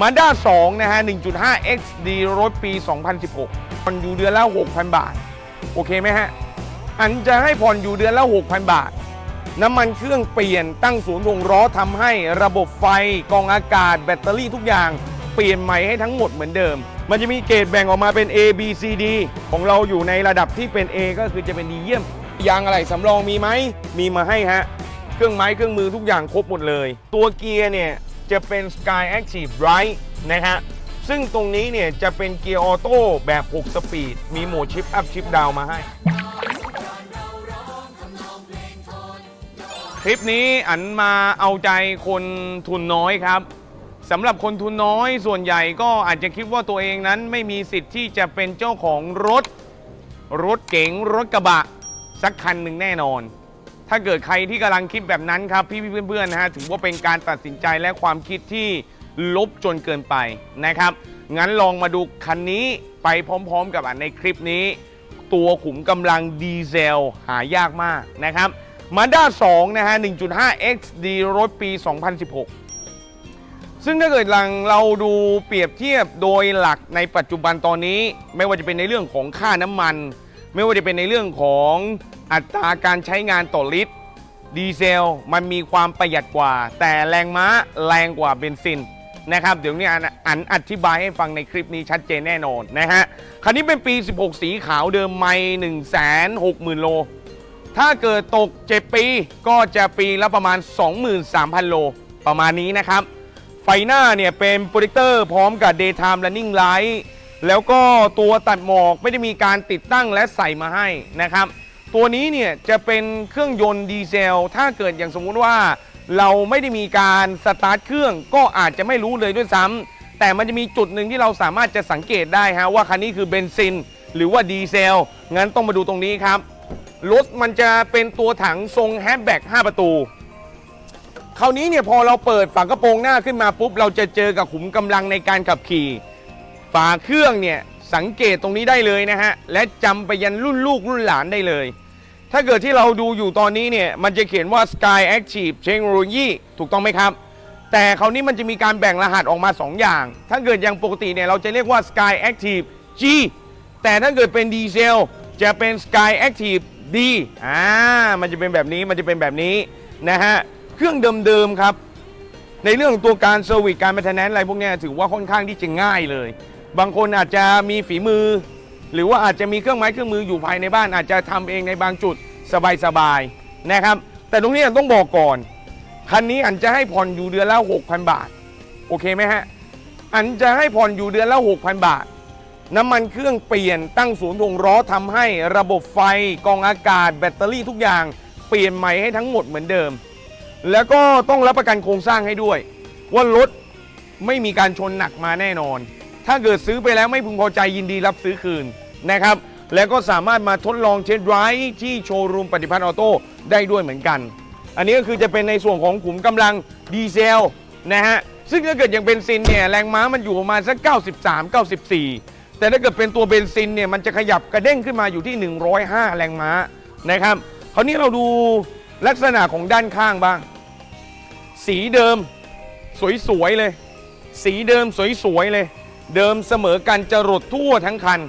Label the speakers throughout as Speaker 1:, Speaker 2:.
Speaker 1: มาด้า2นะฮะ 1.5 XD รถปี 2016ผ่อนอยู่เดือนละ 6,000 บาท โอเคไหมฮะ อันจะให้ผ่อนอยู่เดือนละ 6,000 บาท น้ำมันเครื่องเปลี่ยนตั้งศูนย์วงล้อทำให้ระบบไฟกองอากาศ แบตเตอรี่ทุกอย่าง เปลี่ยนใหม่ให้ทั้งหมดเหมือนเดิม มันจะมีเกรดแบ่งออกมาเป็น A B C D ของเราอยู่ในระดับที่เป็น A ก็คือจะเป็นดีเยี่ยมยางอะไรสำรองมีไหมมีมาให้ฮะ เครื่องไม้เครื่องมือทุกอย่างครบหมดเลย ตัวเกียร์เนี่ย จะเป็น Sky Active Ride นะฮะ ซึ่งตรงนี้เนี่ยจะเป็นเกียร์ออโต้แบบ 6 สปีด มีโหมดชิปอัพชิปดาวมาให้ คลิปนี้อันมาเอาใจคนทุนน้อยครับสำหรับคนทุนน้อยส่วนใหญ่ก็อาจจะคิดว่าตัวเองนั้นไม่มีสิทธิ์ที่จะเป็นเจ้าของรถ รถเก๋งรถกระบะ สักคันหนึ่งแน่นอน ถ้าเกิดใครที่กำลังคิดแบบนั้นครับพี่ๆเพื่อนๆนะฮะถือว่าเป็นการตัดสินใจและความคิดที่ลบจนเกินไปนะครับ งั้นลองมาดูคันนี้ไปพร้อมๆ กับอันในคลิปนี้ ตัวขุมกำลังดีเซลหายากมากนะครับมาด้า2นะฮะ 1.5 XD รถปี 2016 ซึ่งถ้าเกิดหลังเราดูเปรียบเทียบโดยหลักในปัจจุบันตอนนี้ ไม่ว่าจะเป็นในเรื่องของค่าน้ำมัน ไม่ว่าจะเป็นในเรื่องของ อัตราการใช้งานต่อลิตร ดีเซลมันมีความประหยัดกว่า แต่แรงม้าแรงกว่าเบนซินนะครับเดี๋ยวนี้อันอันอธิบายให้ฟังในคลิปนี้ชัดเจนแน่นอนนะฮะคันนี้เป็นปี 16 สีขาวเดิมไม่1 6 0 0 0 0 โล ถ้าเกิดตก 7 ปีก็จะปีละประมาณ 23,000 โล ประมาณนี้นะครับ ไฟหน้าเนี่ยเป็นโปรเจคเตอร์พร้อมกับ daytime running light แล้วก็ตัวตัดหมอกไม่ได้มีการติดตั้งและใส่มาให้นะครับ ตัวนี้เนี่ยจะเป็นเครื่องยนต์ดีเซล ถ้าเกิดอย่างสมมุติว่า เราไม่ได้มีการสตาร์ทเครื่องก็อาจจะไม่รู้เลยด้วยซ้ำแต่มันจะมีจุดหนึ่งที่เราสามารถจะสังเกตได้ฮะว่าคันนี้คือเบนซิน หรือว่าดีเซล งั้นต้องมาดูตรงนี้ครับ รถมันจะเป็นตัวถังทรงแฮชแบ็ก5ประตู คราวนี้เนี่ยพอเราเปิดฝากระโปรงหน้าขึ้นมาปุ๊บ เราจะเจอกับขุมกำลังในการขับขี่ ฝาเครื่องเนี่ยสังเกตตรงนี้ได้เลยนะฮะ และจำไปยันรุ่นลูกรุ่นหลานได้เลย ถ้าเกิดที่เราดูอยู่ตอนนี้เนี่ย มันจะเขียนว่า Sky Active Technology ถูกต้องไหมครับ แต่คราวนี้มันจะมีการแบ่งรหัสออกมา 2 อย่าง ถ้าเกิดอย่างปกติเนี่ย เราจะเรียกว่า Sky Active G แต่ถ้าเกิดเป็นดีเซลจะเป็น Sky Active D อ่า มันจะเป็นแบบนี้ มันจะเป็นแบบนี้นะฮะ เครื่องเดิมๆครับ ในเรื่องของตัวการเซอร์วิสการ m มทแนนอะไรพวกนี้ถือว่าค่อนข้างที่จะง่ายเลย บางคนอาจจะมีฝีมือ หรือว่าอาจจะมีเครื่องไม้เครื่องมืออยู่ภายในบ้าน อาจจะทำเองในบางจุดสบายๆนะครับ แต่ตรงนี้ต้องบอกก่อนคันนี้อันจะให้ผ่อนอยู่เดือนละ6,000 บาท โอเคไหมฮะอันจะให้ผ่อนอยู่เดือนละ6,000 บาท น้ำมันเครื่องเปลี่ยนตั้งศูนย์วงล้อทำให้ระบบไฟกองอากาศ แบตเตอรี่ทุกอย่าง เปลี่ยนใหม่ให้ทั้งหมดเหมือนเดิม แล้วก็ต้องรับประกันโครงสร้างให้ด้วย ว่ารถไม่มีการชนหนักมาแน่นอน ถ้าเกิดซื้อไปแล้วไม่พึงพอใจยินดีรับซื้อคืนนะครับ แล้วก็สามารถมาทดลองเช็ดไรท์ที่โชว์รูมปฏิพัฒน์ออโต้ได้ด้วยเหมือนกัน อันนี้ก็คือจะเป็นในส่วนของขุมกำลังดีเซลนะฮะ ซึ่งถ้าเกิดอย่างเบนซินเนี่ยแรงม้ามันอยู่ประมาณสัก 93 94 แต่ถ้าเกิดเป็นตัวเบนซินเนี่ยมันจะขยับกระเด้งขึ้นมาอยู่ที่ 105 แรงม้านะครับ คราวนี้เราดูลักษณะของด้านข้างบ้าง สีเดิม สวยๆเลย สีเดิมสวยๆเลย เดิมเสมอกันจรดทั่วทั้งคัน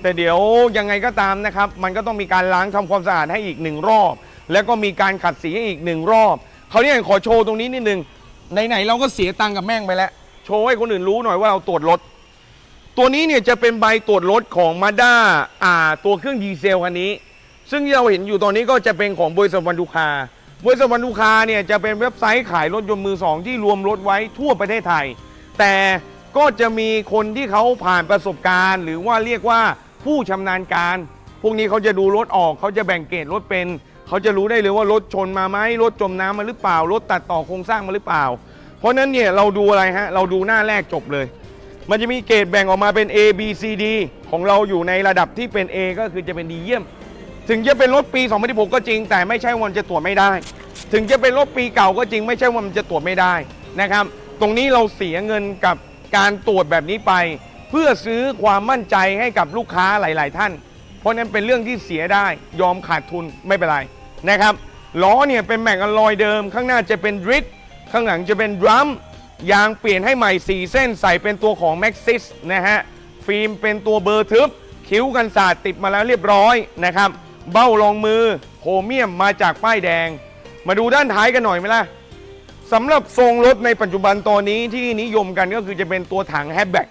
Speaker 1: แต่เดี๋ยวยังไงก็ตามนะครับ มันก็ต้องมีการล้างทำความสะอาดให้อีกหนึ่งรอบ แล้วก็มีการขัดสีให้อีกหนึ่งรอบเขาวนี้ขอโชว์ตรงนี้นิดนึงไหนๆเราก็เสียตังค์กับแม่งไปแล้ว โชว์ให้คนอื่นรู้หน่อยว่าเราตรวจรถตัวนี้เนี่ยจะเป็นใบตรวจรถของมาด้าอ่าตัวเครื่องดีเซลคันนี้ ซึ่งที่เราเห็นอยู่ตอนนี้ก็จะเป็นของบริษัทวันดูคาบริษัทวันดูคาเนี่ยจะเป็นเว็บไซต์ขายรถยนต์มือสองที่รวมรถไว้ทั่วประเทศไทย แต่ ก็จะมีคนที่เขาผ่านประสบการณ์ หรือว่าเรียกว่าผู้ชำนาญการ พวกนี้เขาจะดูรถออกเขาจะแบ่งเกรดรถเป็น เขาจะรู้ได้เลยว่ารถชนมาไหมรถจมน้ำมาหรือเปล่ารถตัดต่อโครงสร้างมาหรือเปล่า เพราะฉะนั้นเนี่ยเราดูอะไรฮะเราดูหน้าแรกจบเลย มันจะมีเกรดแบ่งออกมาเป็น A B C D ของเราอยู่ในระดับที่เป็น A ก็คือจะเป็นดีเยี่ยม ถึงจะเป็นรถปี 2016 ก็จริง แต่ไม่ใช่วามันจะตรวจไม่ได้ ถึงจะเป็นรถปีเก่าก็จริง ไม่ใช่ว่ามันจะตรวจไม่ได้นะครับ ตรงนี้เราเสียเงินกับ การตรวจแบบนี้ไป เพื่อซื้อความมั่นใจให้กับลูกค้าหลาย ๆ ท่าน เพราะนั้นเป็นเรื่องที่เสียได้ยอมขาดทุนไม่เป็นไรนะครับล้อเนี่ยเป็นแม็กอลลอยเดิม ข้างหน้าจะเป็นดริฟข้างหลังจะเป็นดรัมยางเปลี่ยนให้ใหม่ 4 เส้นใส่เป็นตัวของ Maxxis นะฮะฟิล์มเป็นตัวเบอร์ทึบ คิ้วกันศาสตร์ติดมาแล้วเรียบร้อยนะครับ เบ้ารองมือโฮเมียมมาจากป้ายแดง มาดูด้านท้ายกันหน่อยไหมล่ะ สำหรับทรงรถในปัจจุบันตอนนี้ที่นิยมกันก็คือจะเป็นตัวถังแฮชแบ็ก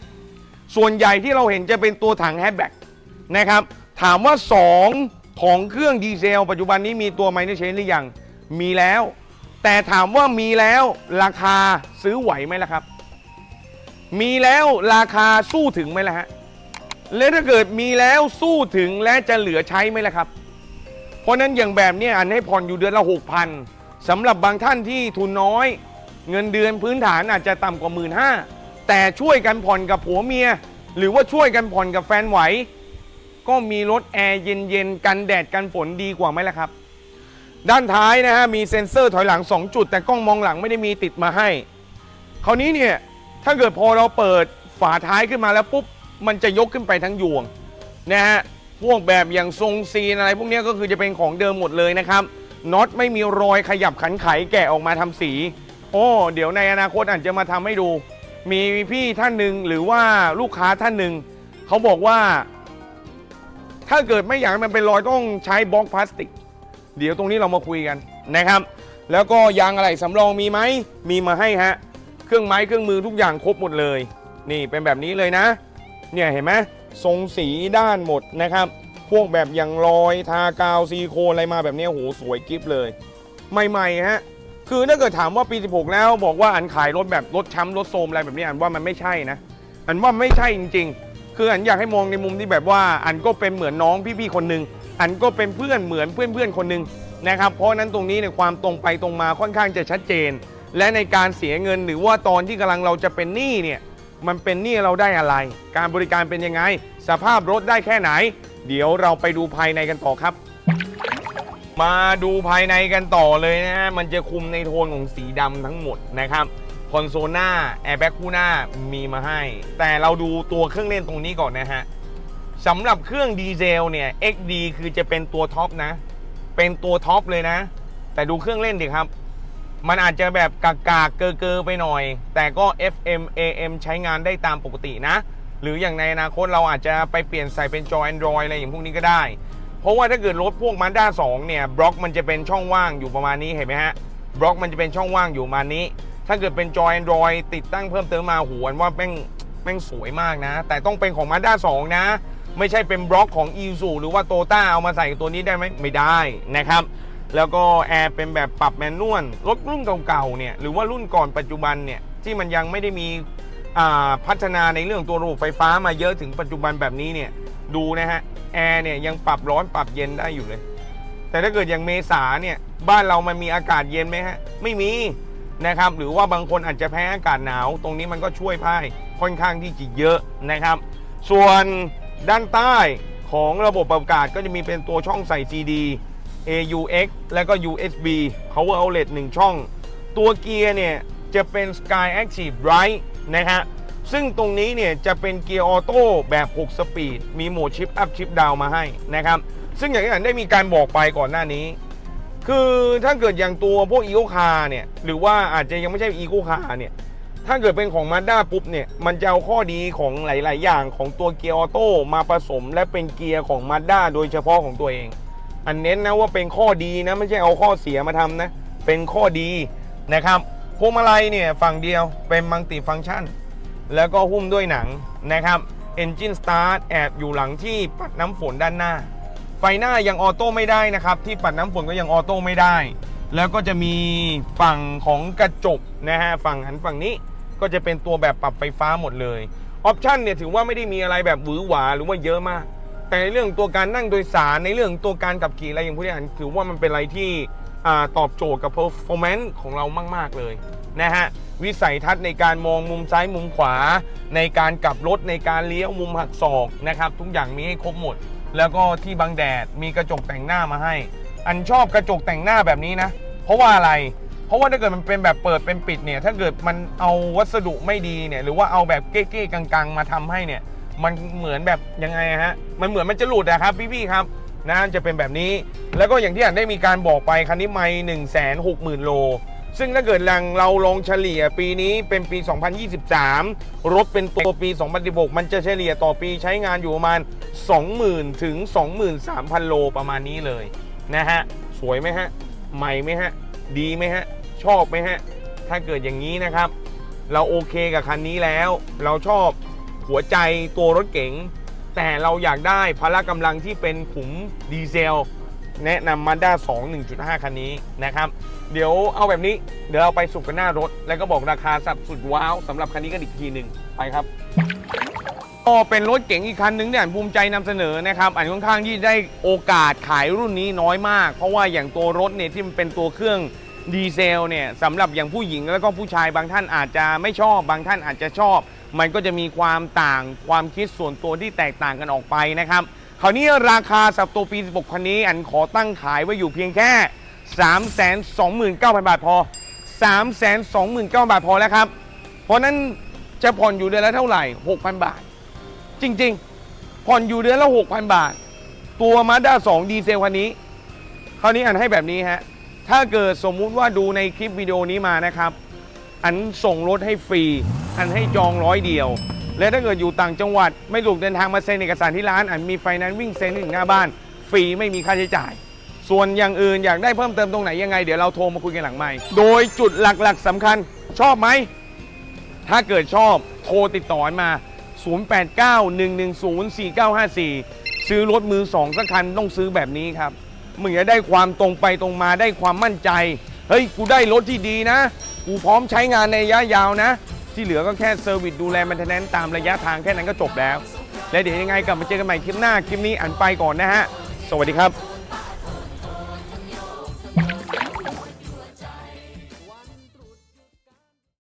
Speaker 1: ส่วนใหญ่ที่เราเห็นจะเป็นตัวถังแฮชแบ็กนะครับ ถามว่า 2 ของเครื่องดีเซล ปัจจุบันนี้มีตัวไมเนอร์เชนหรือยัง มีแล้ว แต่ถามว่ามีแล้วราคาซื้อไหวไหมล่ะครับ มีแล้วราคาสู้ถึงไหมล่ะฮะและถ้าเกิดมีแล้วสู้ถึงและจะเหลือใช้ไหมล่ะครับ เพราะนั้นอย่างแบบนี้อันให้ผ่อนอยู่เดือนละ6,000 สำหรับบางท่านที่ทุนน้อย เงินเดือนพื้นฐานอาจจะต่ำกว่า 1 5ื่นแต่ช่วยกันผ่อนกับผัวเมีย หรือว่าช่วยกันผ่อนกับแฟนไหว ก็มีรถแอร์เย็นๆ กันแดดกันฝนดีกว่าไหมล่ะครับ ด้านท้ายนะฮะมีเซ็นเซอร์ถอยหลัง 2 จุด แต่กล้องมองหลังไม่ได้มีติดมาให้ คราวนี้เนี่ยถ้าเกิดพอเราเปิดฝาท้ายขึ้นมาแล้วปุ๊บมันจะยกขึ้นไปทั้งยวงนะฮะพวกแบบอย่างทรงซีนอะไรพวกนี้ก็คือจะเป็นของเดิมหมดเลยนะครับ น็อตไม่มีรอยขยับขันไขแกะออกมาทำสี โอ้ เดี๋ยวในอนาคตอาจจะมาทำให้ดู มีพี่ท่านหนึ่งหรือว่าลูกค้าท่านหนึ่งเขาบอกว่า ถ้าเกิดไม่อยากมันเป็นรอยต้องใช้บล็อกพลาสติก เดี๋ยวตรงนี้เรามาคุยกันนะครับ แล้วก็ยางอะไรสำรองมีไหมมีมาให้ฮะเครื่องไม้เครื่องมือทุกอย่างครบหมดเลย นี่เป็นแบบนี้เลยนะ เนี่ยเห็นไหมทรงสีด้านหมดนะครับ พวกแบบอย่างรอยทากาวซีโคนอะไรมาแบบนี้โหสวยกิฟเลย ใหม่ๆฮะคือถ้าเกิดถามว่าปี 16 แล้วบอกว่าอันขายรถแบบรถช้ำรถโทรมอะไรแบบนี้อันว่ามันไม่ใช่นะ อันว่าไม่ใช่จริง ๆ คืออันอยากให้มองในมุมที่แบบว่าอันก็เป็นเหมือนน้องพี่ๆคนหนึ่งอันก็เป็นเพื่อนเหมือนเพื่อนๆคนหนึ่งนะครับเพราะนั้นตรงนี้ในความตรงไปตรงมาค่อนข้างจะชัดเจน และในการเสียเงินหรือว่าตอนที่กำลังเราจะเป็นหนี้เนี่ยมันเป็นหนี้เราได้อะไร การบริการเป็นยังไง สภาพรถได้แค่ไหน เดี๋ยวเราไปดูภายในกันต่อครับ มาดูภายในกันต่อเลยนะฮะมันจะคุมในโทนของสีดำทั้งหมดนะครับคอนโซลหน้าแอร์แบ็กคู่หน้ามีมาให้ แต่เราดูตัวเครื่องเล่นตรงนี้ก่อนนะฮะสำหรับเครื่องดีเซลเนี่ย XD คือจะเป็นตัวท็อปนะ เป็นตัวท็อปเลยนะ แต่ดูเครื่องเล่นดิครับ มันอาจจะแบบกากๆเกอเกอๆไปหน่อย แต่ก็ FM AM ใช้งานได้ตามปกตินะ หรืออย่างในอนาคตเราอาจจะไปเปลี่ยนใส่เป็นจอ Android อะไรอย่างพวกนี้ก็ได้ เพราะว่าถ้าเกิดรถพวก Mazda 2 เนี่ยบล็อกมันจะเป็นช่องว่างอยู่ประมาณนี้เห็นไหมฮะบล็อกมันจะเป็นช่องว่างอยู่ประมาณนี้ ถ้าเกิดเป็นจอ Android ติดตั้งเพิ่มเติมมาหวนว่าแม่งแม่งสวยมากนะ แต่ต้องเป็นของ Mazda 2 นะ ไม่ใช่เป็นบล็อกของ i s u หรือว่า t o ต้าเอามาใส่ตัวนี้ได้ไหมไม่ได้นะครับแล้วก็แอร์เป็นแบบปรับแมนนวลรถรุ่นเก่าๆเนี่ยหรือว่ารุ่นก่อนปัจจุบันเนี่ยที่มันยังไม่ได้มี พัฒนาในเรื่องตัวระบบไฟฟ้ามาเยอะถึงปัจจุบันแบบนี้เนี่ยดูนะฮะแอร์เนี่ยยังปรับร้อนปรับเย็นได้อยู่เลย แต่ถ้าเกิดอย่างเมษาเนี่ยบ้านเรามันมีอากาศเย็นไหมฮะไม่มีนะครับหรือว่าบางคนอาจจะแพ้อากาศหนาว ตรงนี้มันก็ช่วยพ่ายค่อนข้างที่จะเยอะนะครับ ส่วนด้านใต้ของระบบปรับอากาศก็จะมีเป็นตัวช่องใส่ CD AUX แล้วก็ USB Power Outlet 1 ช่อง ตัวเกียร์เนี่ยจะเป็น Sky Active Bright นะฮะซึ่งตรงนี้เนี่ยจะเป็นเกียร์ออโต้แบบ 6 สปีด มีโหมดชิปอัพชิปดาวมาให้นะครับ ซึ่งอย่างที่อันได้มีการบอกไปก่อนหน้านี้ คือถ้าเกิดอย่างตัวพวก e ีโ c คาเนี่ย หรือว่าอาจจะยังไม่ใช่ e ีโ c คาเนี่ย ถ้าเกิดเป็นของ Mazda ปุ๊บเนี่ย มันจะเอาข้อดีของหลาย ๆ อย่างของตัวเกียร์ออโต้มาผสม และเป็นเกียร์ของ Mazda โดยเฉพาะของตัวเอง อันเน้นนะว่าเป็นข้อดีนะไม่ใช่เอาข้อเสียมาทำนะ เป็นข้อดีนะครับ พวงมาลัยเนี่ยฝั่งเดียวเป็นมัลติฟังชัน แล้วก็หุ้มด้วยหนังนะครับ Engine Start แอบอยู่หลังที่ปัดน้ำฝนด้านหน้า ไฟหน้ายังออโต้ไม่ได้นะครับ ที่ปัดน้ำฝนก็ยังออโต้ไม่ได้ แล้วก็จะมีฝั่งของกระจกนะฮะฝั่งหันฝั่งนี้ก็จะเป็นตัวแบบปรับไฟฟ้าหมดเลยออปชันเนี่ยถือว่าไม่ได้มีอะไรแบบหวือหวาหรือว่าเยอะมาก แต่ในเรื่องตัวการนั่งโดยสารในเรื่องตัวการขับขี่อะไรอย่างพวกนี้ถือว่ามันเป็นอะไรที่ ตอบโจทย์กับ performance ของเรามาก ๆ เลยนะฮะวิสัยทัศน์ในการมองมุมซ้ายมุมขวา ในการกลับรถในการเลี้ยวมุมหักศอกนะครับทุกอย่างมีให้ครบหมด แล้วก็ที่บังแดดมีกระจกแต่งหน้ามาให้ อันชอบกระจกแต่งหน้าแบบนี้นะ เพราะว่าอะไร เพราะว่าถ้าเกิดมันเป็นแบบเปิดเป็นปิดเนี่ยถ้าเกิดมันเอาวัสดุไม่ดีเนี่ยหรือว่าเอาแบบเก้ๆกังๆ มาทำให้เนี่ยมันเหมือนแบบยังไงฮะมันเหมือนมันจะหลุดอะครับพี่ๆครับนะจะเป็นแบบนี้ แล้วก็อย่างที่อ่านได้มีการบอกไปคันนี้ไม่หนึ่งแสนหกหมื่นโล ซึ่งถ้าเกิดลังเราลองเฉลี่ยปีนี้เป็นปี 2023 รถเป็นตัวปี 2016 มันจะเฉลี่ยต่อปีใช้งานอยู่ประมาณ 20,000 ถึง 23,000 โลประมาณนี้เลยนะฮะ สวยไหมฮะ ใหม่ไหมฮะ ดีไหมฮะ ชอบไหมฮะ ถ้าเกิดอย่างนี้นะครับ เราโอเคกับคันนี้แล้ว เราชอบหัวใจตัวรถเก๋ง แต่เราอยากได้พละกำลังที่เป็นขุมดีเซล แนะนำมาด้า2 1.5 คันนี้นะครับ เดี๋ยวเอาแบบนี้เดี๋ยวเราไปสุกกันหน้ารถ แล้วก็บอกราคาสับสุดว้าวสำหรับคันนี้กันอีกทีหนึ่งไปครับก็เป็นรถเก๋งอีกคันหนึ่งเนี่ยอันภูมิใจนำเสนอนะครับอันค่อนข้างที่ได้โอกาสขายรุ่นนี้น้อยมาก เพราะว่าอย่างตัวรถเนี่ยที่มันเป็นตัวเครื่องดีเซลเนี่ยสำหรับอย่างผู้หญิงแล้วก็ผู้ชายบางท่านอาจจะไม่ชอบ บางท่านอาจจะชอบ มันก็จะมีความต่างความคิดส่วนตัวที่แตกต่างกันออกไปนะครับ คราวนี้ราคาสับตัวปี 16 คันนี้ อันขอตั้งขายไว้อยู่เพียงแค่ 329,000 บาทพอ 329,000 บาทพอแล้วครับ เพราะนั้นจะผ่อนอยู่เดือนละเท่าไหร่ 6,000 บาท จริงๆ ผ่อนอยู่เดือนละ 6,000 บาท ตัวมาด้า2ดีเซลคันนี้ คราวนี้อันให้แบบนี้ฮะ ถ้าเกิดสมมุติว่าดูในคลิปวิดีโอนี้มานะครับ อันส่งรถให้ฟรี อันให้จองร้อยเดียว และถ้าเกิดอยู่ต่างจังหวัด ไม่ถูกเดินทางมาเซ็นเอกสารที่ร้านอันมีไฟนนซ์วิ่งเซ็นถึงหน้าบ้านฟรีไม่มีค่าใช้จ่าย ส่วนอย่างอื่นอยากได้เพิ่มเติมตรงไหนยังไงเดี๋ยวเราโทรมาคุยกันหลังไม่โดยจุดหลักๆสำคัญชอบไหมถ้าเกิดชอบโทรติดต่อมา 0891104954 ซื้อรถมือสองสักคันต้องซื้อแบบนี้ครับมึงจะได้ความตรงไปตรงมาได้ความมั่นใจ เฮ้ย กูได้รถที่ดีนะ กูพร้อมใช้งานในระยะยาวนะ ที่เหลือก็แค่เซอร์วิสดูแลมันเทนแนนตามระยะทางแค่นั้นก็จบแล้ว และเดี๋ยวยังไงกลับมาเจอกันใหม่คลิปหน้าคลิปนี้อันไปก่อนนะฮะ สวัสดีครับ